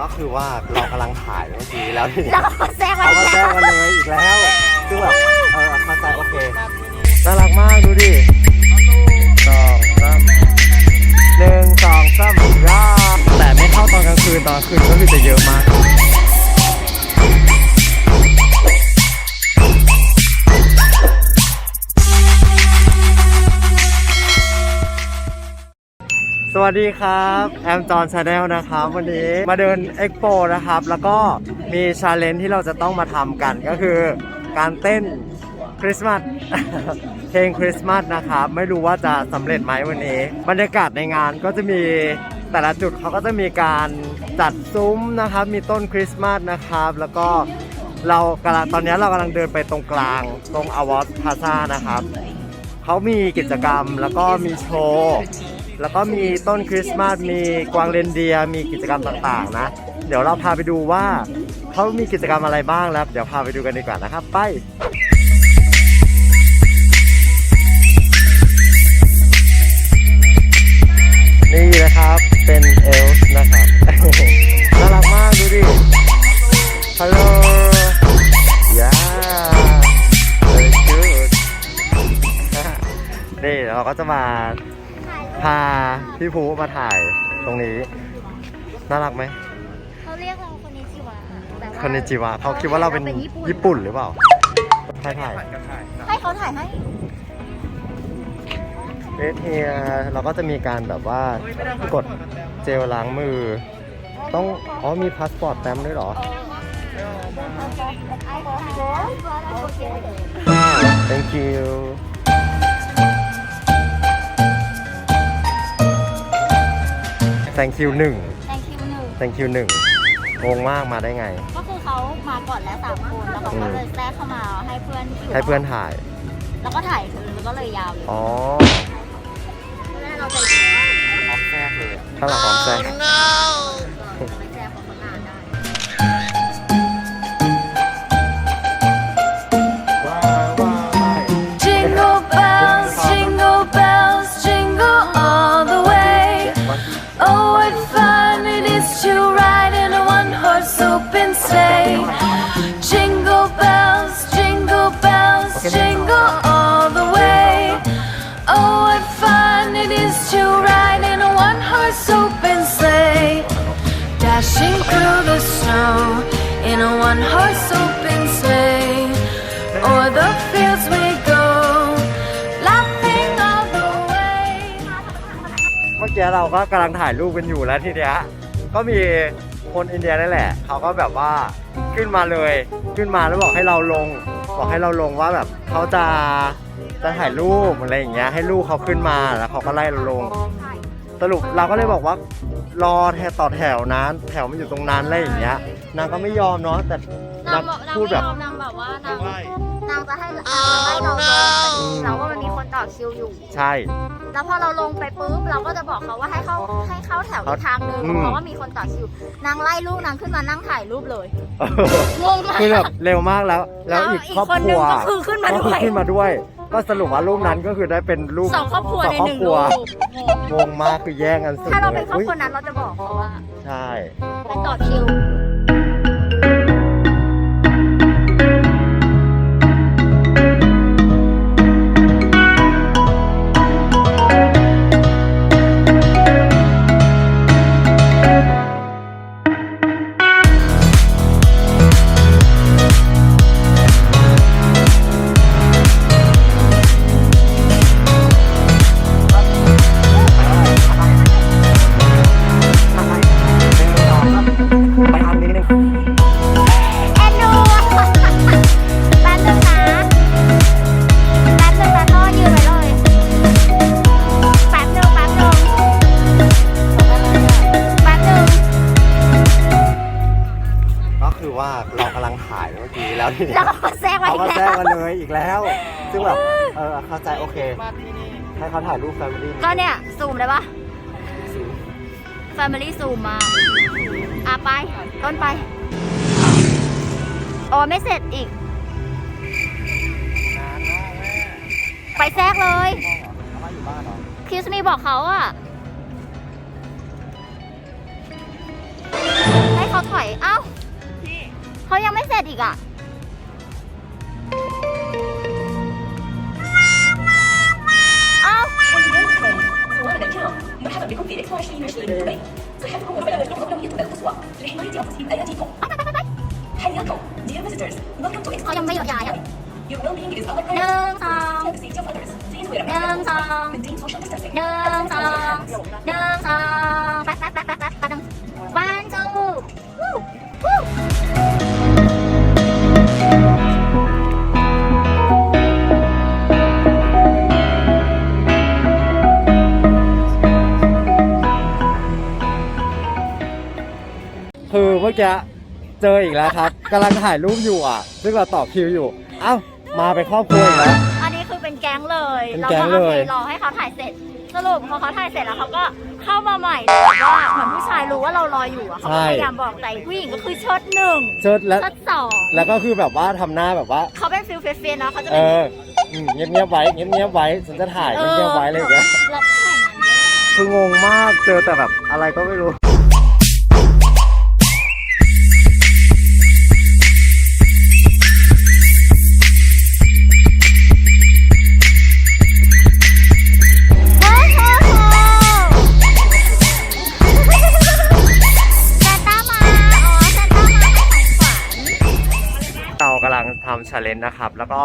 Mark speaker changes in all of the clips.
Speaker 1: ก็คือว่าเรากำลังถ่ายเมื่อกี้แล้วทีนี้
Speaker 2: แล้วก็แซงมา
Speaker 1: เขา
Speaker 2: อี
Speaker 1: มากแจ้
Speaker 2: แล้
Speaker 1: ง
Speaker 2: ว
Speaker 1: มาเลยอีกแล้วคือแบบเออเข้าใจโอเคน่ารักมากดูดิสองสามหนึ่งสองสามย่าแต่ไม่เท่าตอนกลางคืนตอนกลางคืนก็คือจะเยอะมาก วัสดีครับแอมจอนชาแนลนะครับวันนี้มาเดินเอ็กโปนะครับ แล้วก็มีชาเลนจ์ที่เราจะต้องมาทำกันก็คือการเต้นคริสต์มาสเพลงคริสต์มาสนะครับ ไม่รู้ว่าจะสำเร็จไหมวันนี้ บรรยากาศในงานก็จะมีแต่ละจุดเขาก็จะมีการจัดซุ้มนะครับ มีต้นคริสต์มาสนะครับ แล้วก็เรากำลังตอนนี้เรากำลังเดินไปตรงกลาง ตรงอวอตพาซานะครับเขามีกิจกรรมแล้วก็มีโชว์ แล้วก็มีต้นคริสต์มาสมีกวางเรนเดียร์มีกิจกรรมต่างๆ นะ เดี๋ยวเราพาไปดูว่าเขามีกิจกรรมอะไรบ้างแล้ว เดี๋ยวพาไปดูกันดีกว่านะครับ ไปนี่นะครับเป็นเอลส์นะครับน่ารักมากดูดิฮัลโหลย่า very good นี่เราก็จะมา พาพี่ภูมาถ่ายตรงนี้ น่ารักไหม
Speaker 2: เขาเรียกเราคนนิจิวะแต่ว่า
Speaker 1: คนในจิวะเขาคิดว่าเราเป็นญี่ปุ่นหรือเปล่าใช่ถ่าย
Speaker 2: ให้เขาถ่ายให้
Speaker 1: เอเทียเราก็จะมีการแบบว่ากดเจลล้างมือ ต้องอ๋อมีพาสปอร์ตแต้มด้วยเหรอ thank you thank you หนึ่ง
Speaker 2: thank you หนึ่ง
Speaker 1: thank you หนึ่งงงมากมาได้ไง
Speaker 2: ก็คือเขามาก่อนแล้วสามคนแล้วเขาก็เลยแทรกเข้ามาให้เพื่อนที่ยู่
Speaker 1: ให้เพื่อนถ่าย
Speaker 2: แล้วก็ถ่ายคือแล้วก็เลยยาวเลย
Speaker 1: อ๋อ
Speaker 2: แม่เราใจดี
Speaker 1: พร้อมแทรกเลยข้างหลังพร้อมแทรก
Speaker 2: ไกี้เรา
Speaker 1: ก็กำลังถ่ายรูปกันอยู่แล้วทีเนี้ยก็มีคนอินเดียนั่นแหละ เขาก็แบบว่าขึ้นมาเลย ขึ้นมาแล้วบอกให้เราลง บอกให้เราลงว่าแบบเขาจะจะถ่ายรูปอะไรอย่างเงี้ย ให้ลูกเขาขึ้นมาแล้วเขาก็ไล่เราลง สรุปเราก็เลยบอกว่ารอแถวต่อแถวนั้นแถวมันอยู่ตรงนั้นอะไรอย่างเงี้ย นางก็ไม่ยอมเนาะแต่
Speaker 2: นางา
Speaker 1: ง
Speaker 2: บอกนาง
Speaker 1: พูด
Speaker 2: ไม่
Speaker 1: แบ
Speaker 2: ย
Speaker 1: บ
Speaker 2: อมนางแบบว่านาง นางจะให้นางจะให้เราลงแต่จริงๆแล้วว่ามันมีคนต่อคิวอยู่
Speaker 1: ใช่
Speaker 2: แล้วพอเราลงไปปุ๊บเราก็จะบอกเขาว่าให้เข้าให้เข้าแถวอีกทางนึง
Speaker 1: อืม
Speaker 2: เพราะว่ามีคนต่อคิว นางไล่ลูกนางขึ้นมานั่งถ่ายรูปเลยงงมาก
Speaker 1: คือแบบเร็วมากแล้ว แล้วอีก
Speaker 2: อีก
Speaker 1: ครอบ
Speaker 2: คน
Speaker 1: ค
Speaker 2: นึ
Speaker 1: รั
Speaker 2: ง
Speaker 1: ว
Speaker 2: ก็คือขึ้นมาด้วย
Speaker 1: ก็คือขึ้นมาด้วย ก็สรุปว่ารูปนั้นก็คือได้เป็นรูป
Speaker 2: สองครอบครัวในหนึ่ง
Speaker 1: สอครอบค
Speaker 2: รู
Speaker 1: รัว
Speaker 2: ปงง
Speaker 1: งงมากคือแย่งกันสุด
Speaker 2: ถ้าเราเป็น
Speaker 1: ลย
Speaker 2: ครอบ
Speaker 1: อุ๊ย
Speaker 2: ครัวนั้นเราจะบอกเขาว่า
Speaker 1: ใช่
Speaker 2: ไปต่อคิ
Speaker 1: ว ซึ่งแบบเออเข้าใจโอเคให้เขาถ่ายรูปแฟมิลี่
Speaker 2: ก็เนี่ยซูมได้ปะ Family Zoom มาอะไป ต้นไป โอ้ไม่เสร็จอีก ไปแทรกเลย
Speaker 1: เขามาอยู่บ้านเหรอ
Speaker 2: คิสมีบอกเขาอะให้ถอย เอ้าเขายังไม่เสร็จอีกอะ
Speaker 3: بكم في اكس 2020 دبي صحتكم وبلغتكم أولوية القصوى لحماية أنفسكم آياتكم حياكم dear visitors welcome to
Speaker 2: X 2020
Speaker 3: Your well-being is our
Speaker 2: priority. Protect
Speaker 3: the safety of others. Please wear a mask. Maintain social distancing.
Speaker 1: Maintain social distancing. มื่อกี้เจออีกแล้วครับกำลังถ่ายรูปอยู่อะ ซึ่งเราต่อคิวอยู่ เอ้ามาเป็นครอบครัวอีกแล้ว
Speaker 2: อันนี้คือเป็นแก๊งเลย
Speaker 1: เป็นแก๊งเลย
Speaker 2: รอให้เขาถ่ายเสร็จ สรุปพอเขาถ่ายเสร็จแล้วเขาก็เข้ามาใหม่แต่ว่าเหมือนผู้ชายรู้ว่าเรารออยู่อะเขาก็พยายามบอกแต่ผู้หญิงก็คือเชิดหนึ่ง
Speaker 1: เชิดแล้ว
Speaker 2: เชิดสอง
Speaker 1: แล้วก็คือแบบว่าทำหน้าแบบว่า
Speaker 2: เขาเป็นฟิลเฟียนๆเนาะเขาจะ
Speaker 1: เอ
Speaker 2: เป็น
Speaker 1: ออืมเงียบๆไว้เงียบๆไว้ฉันจะถ่ายเงียบๆไว้อะไรอย่างเงี้ย
Speaker 2: รับถ่ายนั้นเลย
Speaker 1: คืองงมากเจอแต่แบบอะไรก็ไม่รู้
Speaker 2: ง
Speaker 1: ทำชาเลนจ์นะครับ แล้วก็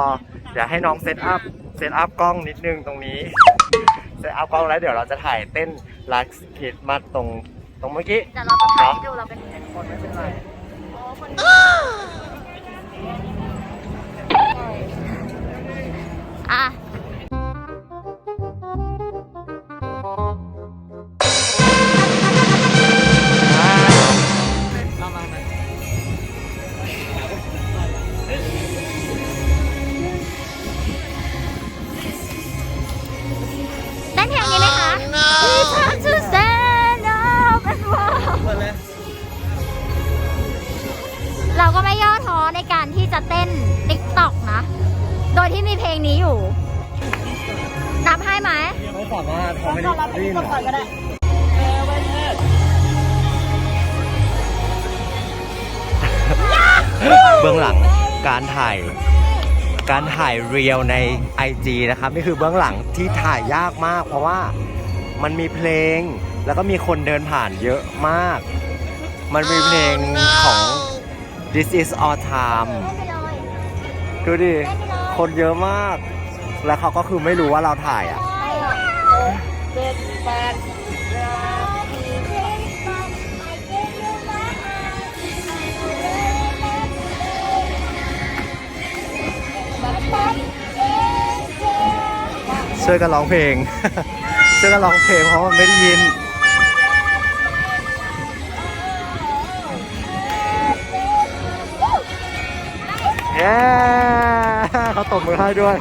Speaker 1: เดี๋ยวให้น้องเซตอัพเซตอัพกล้องนิดนึงตรงนี้เซตอัพกล้องแล้วเดี๋ยวเราจะถ่ายเต้นลักคริสต์มาสตรงตรงเมื่อกี้
Speaker 2: แต่เราต้องถ่ายให้ดูเราเป็น
Speaker 1: คนไม่เป็นไร
Speaker 2: อะ ย่อท้อในการที่จะเต้นติ๊กต็อกนะ โดยที่มีเพลงนี้อยู่ นับให้ไหม
Speaker 1: ไม่สามารถเขาไม่ได้ได้ยินหรอเบื้องหลังการถ่าย การถ่ายเรียลใน IG นะครับ นี่คือเบื้องหลังที่ถ่ายยากมาก เพราะว่ามันมีเพลง แล้วก็มีคนเดินผ่านเยอะมาก มันมีเพลงของ This is All Time ดูดิ คนเยอะมาก แล้วเขาก็คือไม่รู้ว่าเราถ่ายอะ ช่วยกันร้องเพลง ช่วยกันร้องเพลงเพราะมันไม่ได้ยิน เย้เขาตบมือให้ด้วย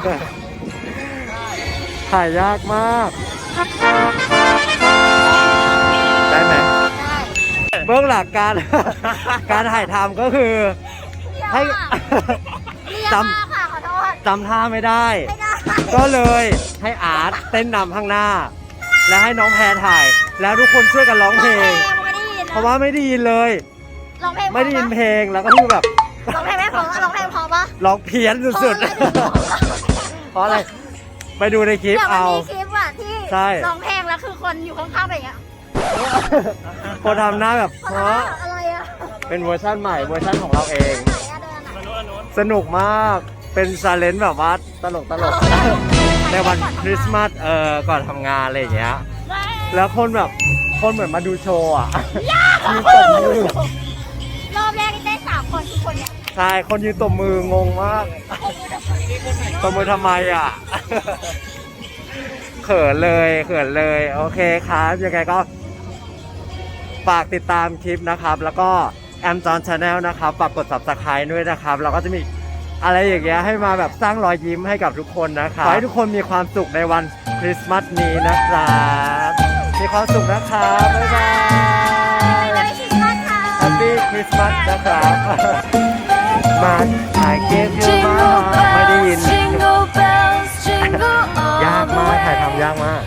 Speaker 1: ถ่ายยากมาก ได้ไหมเบื้องหลักการ การถ่ายทำก็คือให้
Speaker 2: เรียก
Speaker 1: จ
Speaker 2: มากค่ะขอโทษำ
Speaker 1: จำท่าไม่ได้
Speaker 2: ไม่ได้
Speaker 1: ก็เลยให้อาร์ตเต้นนำข้างหน้า และให้น้องแพรถ่าย แล้วทุกคนช่วยกันร้องเพลง
Speaker 2: ไม่ได้ยิน
Speaker 1: เพราะว่าไม่ได้ยินเลย
Speaker 2: ร้องเพลง
Speaker 1: ไม่ได้ยินเพลงแล้วก็คือแบบ
Speaker 2: ร้องเพลงไม่พอร้องเพลงพอปะ
Speaker 1: ร้องเพี้ยนสุด
Speaker 2: เออไม่พอ
Speaker 1: ๆเพราะอะไร ไปดูในคลิป
Speaker 2: เดี๋ยวมัน
Speaker 1: เอา
Speaker 2: มีคลิปอะที่
Speaker 1: ใช่
Speaker 2: ร้องเพลงแล้วคือคนอยู่ข้างๆแบบเนี้ย
Speaker 1: คนทำหน้าแบบเพราะ
Speaker 2: อะไรอะ
Speaker 1: เป็นเวอร์ชั่นใหม่เวอร์ชั่นของเราเอง
Speaker 2: ไหนอะเดินอะ
Speaker 1: สนุกมาก เป็นชาเลนจ์แบบว่าตลกตลกๆในวันคริสต์มาส เออ ก่อนทำงานอะไรอย่างเงี้ย แล้วคนแบบ คนเหมือนมาดูโชว์อะยืนตบมือ ใช่คนยืนตบมืองงมากตบมือทำไมอะ เขินเลยเขินเลย โอเคครับยังไงก็ฝากติดตามคลิปนะครับ แล้วก็แอมจอนชาแนลนะครับฝากกด subscribe ด้วยนะครับ เราก็จะมีอะไรอย่างเงี้ยให้มาแบบสร้างรอยยิ้มให้กับทุกคนนะครับขอให้ทุกคนมีความสุขในวันคริสต์มาสนี้นะครับมีความสุขนะครับบ๊ายบาย
Speaker 2: ไม่ได้คิดมากค่ะ
Speaker 1: แฮปปี้คริสต์ มาสนะครับมัน I gave you my
Speaker 4: Jingle
Speaker 1: heart ไม่ได้ยิน
Speaker 4: bells, jingle bells, jingle all
Speaker 1: ยาก
Speaker 4: the
Speaker 1: มากถ่าย
Speaker 4: way.
Speaker 1: ทำยากมาก